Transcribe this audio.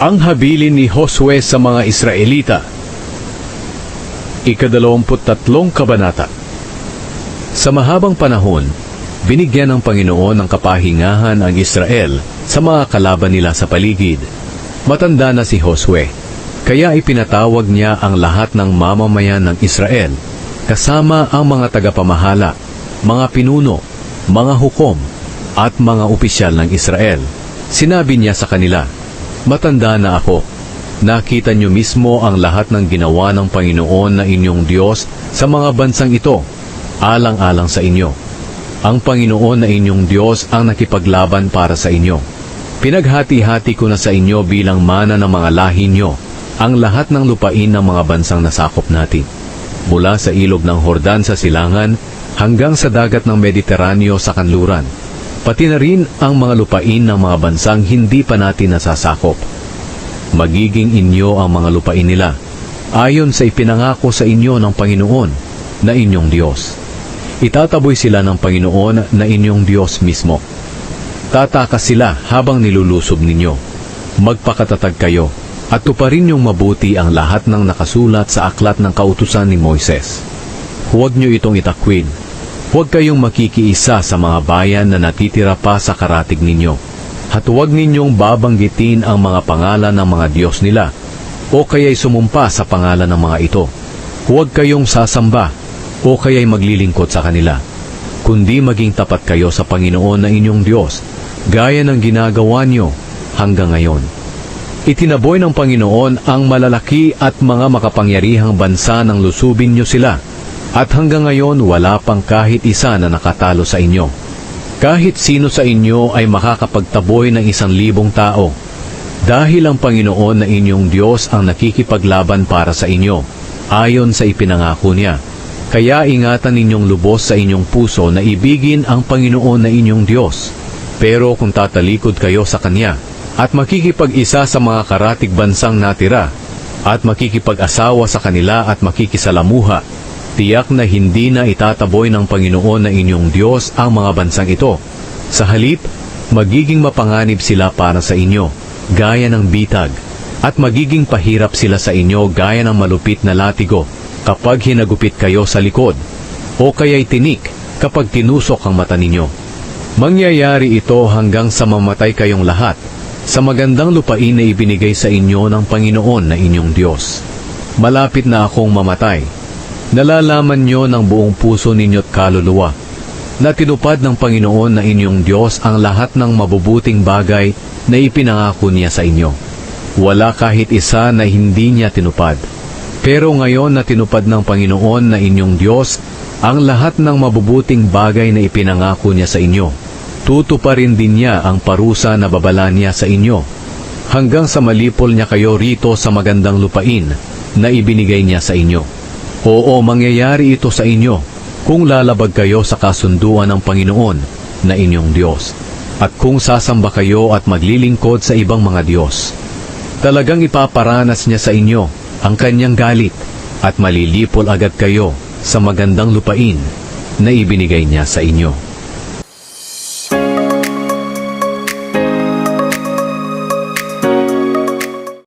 Ang habilin ni Josue sa mga Israelita Ikadalawamput tatlong kabanata Sa mahabang panahon, binigyan ng Panginoon ng kapahingahan ang Israel sa mga kalaban nila sa paligid. Matanda na si Josue, kaya ipinatawag niya ang lahat ng mamamayan ng Israel, kasama ang mga tagapamahala, mga pinuno, mga hukom, at mga opisyal ng Israel. Sinabi niya sa kanila, Matanda na ako. Nakita niyo mismo ang lahat ng ginawa ng Panginoon na inyong Diyos sa mga bansang ito, alang-alang sa inyo. Ang Panginoon na inyong Diyos ang nakipaglaban para sa inyo. Pinaghati-hati ko na sa inyo bilang mana ng mga lahi niyo ang lahat ng lupain ng mga bansang nasakop natin. Mula sa ilog ng Hordan sa silangan hanggang sa dagat ng Mediteraneo sa kanluran. Pati na rin ang mga lupain ng mga bansang hindi pa natin nasasakop. Magiging inyo ang mga lupain nila, ayon sa ipinangako sa inyo ng Panginoon na inyong Diyos. Itataboy sila ng Panginoon na inyong Diyos mismo. Tatakas sila habang nilulusob ninyo. Magpakatatag kayo at tuparin niyong mabuti ang lahat ng nakasulat sa aklat ng kautusan ni Moises. Huwag niyo itong itakwin. Huwag kayong makikiisa sa mga bayan na natitira pa sa karatig ninyo. At huwag ninyong babanggitin ang mga pangalan ng mga Diyos nila o kaya'y sumumpa sa pangalan ng mga ito. Huwag kayong sasamba o kaya'y maglilingkod sa kanila. Kundi maging tapat kayo sa Panginoon na inyong Diyos, gaya ng ginagawa niyo hanggang ngayon. Itinaboy ng Panginoon ang malalaki at mga makapangyarihang bansa ng lusubin niyo sila, at hanggang ngayon wala pang kahit isa na nakatalo sa inyo. Kahit sino sa inyo ay makakapagtaboy ng isang libong tao, dahil ang Panginoon na inyong Diyos ang nakikipaglaban para sa inyo, ayon sa ipinangako niya. Kaya ingatan ninyong lubos sa inyong puso na ibigin ang Panginoon na inyong Diyos. Pero kung tatalikod kayo sa Kanya, at makikipag-isa sa mga karatig bansang natira, at makikipag-asawa sa kanila at makikisalamuha, tiyak na hindi na itataboy ng Panginoon na inyong Diyos ang mga bansang ito. Sa halip, magiging mapanganib sila para sa inyo, gaya ng bitag, at magiging pahirap sila sa inyo gaya ng malupit na latigo kapag hinagupit kayo sa likod, o kaya'y tinik kapag tinusok ang mata ninyo. Mangyayari ito hanggang sa mamatay kayong lahat, sa magandang lupain na ibinigay sa inyo ng Panginoon na inyong Diyos. Malapit na akong mamatay, Nalalaman nyo ng buong puso ninyo't kaluluwa na tinupad ng Panginoon na inyong Diyos ang lahat ng mabubuting bagay na ipinangako niya sa inyo. Wala kahit isa na hindi niya tinupad. Pero ngayon na tinupad ng Panginoon na inyong Diyos ang lahat ng mabubuting bagay na ipinangako niya sa inyo, tutuparin din niya ang parusa na babala niya sa inyo hanggang sa malipol niya kayo rito sa magandang lupain na ibinigay niya sa inyo. Oo, mangyayari ito sa inyo kung lalabag kayo sa kasunduan ng Panginoon na inyong Diyos at kung sasamba kayo at maglilingkod sa ibang mga Diyos. Talagang ipaparanas niya sa inyo ang kanyang galit at malilipol agad kayo sa magandang lupain na ibinigay niya sa inyo.